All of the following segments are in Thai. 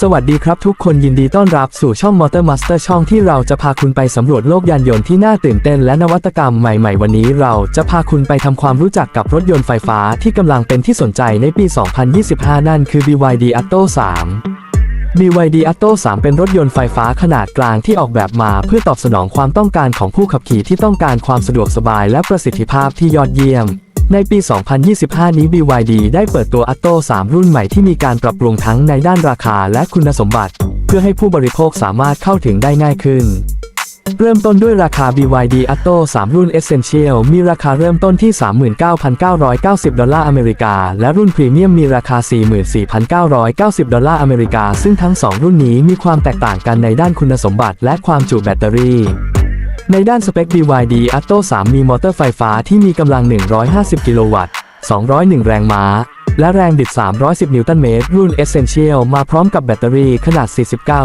สวัสดีครับทุกคนยินดีต้อนรับสู่ช่อง Motor Master ช่องที่เราจะพาคุณไปสำรวจโลกยานยนต์ที่น่าตื่นเต้นและนวัตกรรมใหม่ๆ วันนี้เราจะพาคุณไปทำความรู้จักกับรถยนต์ไฟฟ้าที่กำลังเป็นที่สนใจในปี 2025 นั่นคือ BYD Atto 3 BYD Atto 3 เป็นรถยนต์ไฟฟ้าขนาดกลางที่ออกแบบมาเพื่อตอบสนองความต้องการของผู้ขับขี่ที่ต้องการความสะดวกสบายและประสิทธิภาพที่ยอดเยี่ยม ในปี 2025 นี้ BYD ได้เปิดตัว Atto 3 รุ่นใหม่ที่มีการปรับปรุงทั้งในด้านราคาและคุณสมบัติ เพื่อให้ผู้บริโภคสามารถเข้าถึงได้ง่ายขึ้น เริ่มต้นด้วยราคา BYD Atto 3 รุ่น Essential มีราคาเริ่มต้นที่ 39,990 ดอลลาร์อเมริกา และรุ่นพรีเมียมมีราคา 44,990 ดอลลาร์อเมริกา ซึ่งทั้ง 2 รุ่นนี้มีความแตกต่างกันในด้านคุณสมบัติและความจุแบตเตอรี่ ในด้านสเปค BYD Atto 3 มีมอเตอร์ไฟฟ้าที่มีกำลัง 150 กิโลวัตต์ 201 แรงม้า และแรงบิด 310 นิวตันเมตร รุ่น Essential มาพร้อมกับแบตเตอรี่ขนาด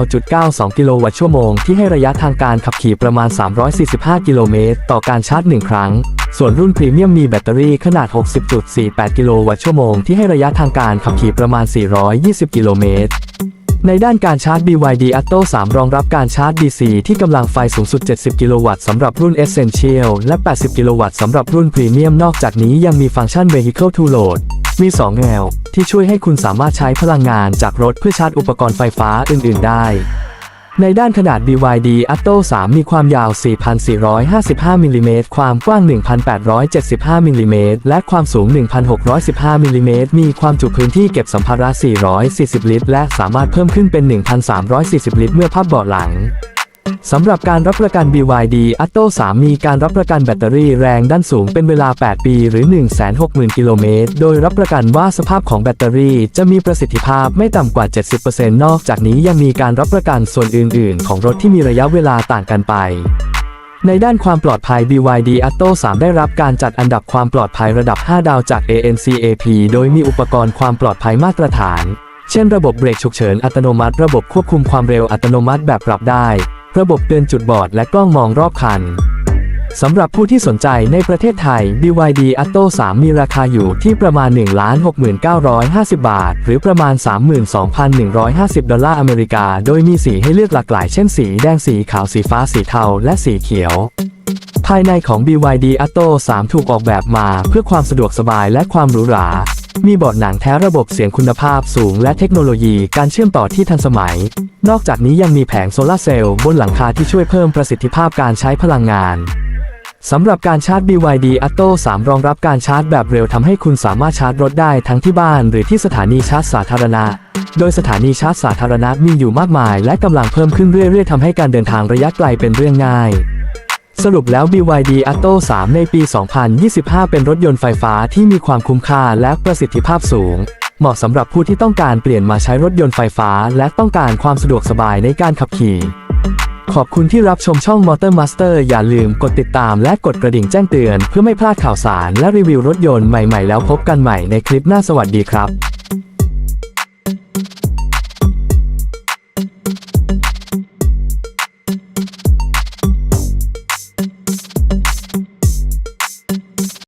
49.92 กิโลวัตต์ชั่วโมง ที่ให้ระยะทางการขับขี่ประมาณ 345 กิโลเมตร ต่อการชาร์จ 1 ครั้ง ส่วนรุ่นพรีเมียมมีแบตเตอรี่ขนาด 60.48 กิโลวัตต์ชั่วโมง ที่ให้ระยะทางการขับขี่ประมาณ 420 กิโลเมตร ในด้านการชาร์จ BYD Atto 3 รองรับการชาร์จ DC ที่กำลังไฟสูงสุด 70 กิโลวัตต์สำหรับรุ่น Essential และ 80 กิโลวัตต์สำหรับรุ่น Premium นอกจากนี้ยังมีฟังก์ชัน Vehicle to Load มี 2 แนว ที่ช่วยให้คุณสามารถใช้พลังงานจากรถเพื่อชาร์จอุปกรณ์ไฟฟ้าอื่น ๆ ได้ ในด้านขนาด BYD Atto 3 มีความยาว 4,455 มิลลิเมตร ความกว้าง 1,875 มิลลิเมตร และความสูง 1,615 มิลลิเมตร มีความจุพื้นที่เก็บสัมภาระ 440 ลิตร และสามารถเพิ่มขึ้นเป็น 1,340 ลิตร เมื่อพับเบาะหลัง สำหรับการรับประกัน BYD Atto 3 มีการรับประกันแบตเตอรี่แรงด้านสูงเป็นเวลา 8 ปี หรือ 160,000 กิโลเมตร โดยรับประกันว่าสภาพของแบตเตอรี่จะมีประสิทธิภาพไม่ต่ำกว่า 70%นอกจากนี้ยังมีการรับประกันส่วนอื่น ๆ ของรถที่มีระยะเวลาต่างกันไปในด้านความปลอดภัย BYD Atto 3 ได้รับการจัดอันดับความปลอดภัยระดับ 5 ดาวจาก ANCAP โดยมีอุปกรณ์ความปลอดภัยมาตรฐาน เช่นระบบเบรกฉุกเฉินอัตโนมัติ ระบบควบคุมความเร็วอัตโนมัติแบบปรับได้ ระบบเตือนจุดบอดและกล้องมองรอบคันสำหรับผู้ที่สนใจในประเทศไทย BYD Atto 3 มีราคาอยู่ที่ประมาณ 1,6950 บาท หรือประมาณ 32,150 ดอลลาร์อเมริกา โดยมีสีให้เลือกหลากหลายเช่นสีแดงสีขาวสีฟ้าสีเทา และสีเขียว ภายในของ BYD Atto 3 ถูกออกแบบมาเพื่อความสะดวกสบายและความหรูหรา มีบาะหนังแท้ระบบเสียงคุณภาพสูงและเทคโนโลยีการเชื่อมต่อที่ทันสมัย นอกจากนี้ยังมีแผงโซลาร์เซลล์บนหลังคาที่ช่วยเพิ่มประสิทธิภาพการใช้พลังงานสำหรับการชาร์จ BYD Atto 3 รองรับการชาร์จแบบเร็วทำให้คุณสามารถชาร์จรถได้ทั้งที่บ้านหรือที่สถานีชาร์จสาธารณะ โดยสถานีชาร์จสาธารณะมีอยู่มากมาย และกำลังเพิ่มขึ้นเรื่อยๆทำให้การเดินทางระยะไกลเป็นเรื่องง่าย สรุปแล้ว BYD Atto 3 ในปี 2025 เป็นรถยนต์ไฟฟ้าที่มีความคุ้มค่าและประสิทธิภาพสูง เหมาะสำหรับผู้ที่ต้องการเปลี่ยนมาใช้รถยนต์ไฟฟ้า และต้องการความสะดวกสบายในการขับขี่ ขอบคุณที่รับชมช่อง Motor Master อย่าลืมกดติดตามและกดกระดิ่งแจ้งเตือน เพื่อไม่พลาดข่าวสารและรีวิวรถยนต์ใหม่ๆ แล้วพบกันใหม่ในคลิปหน้าสวัสดีครับ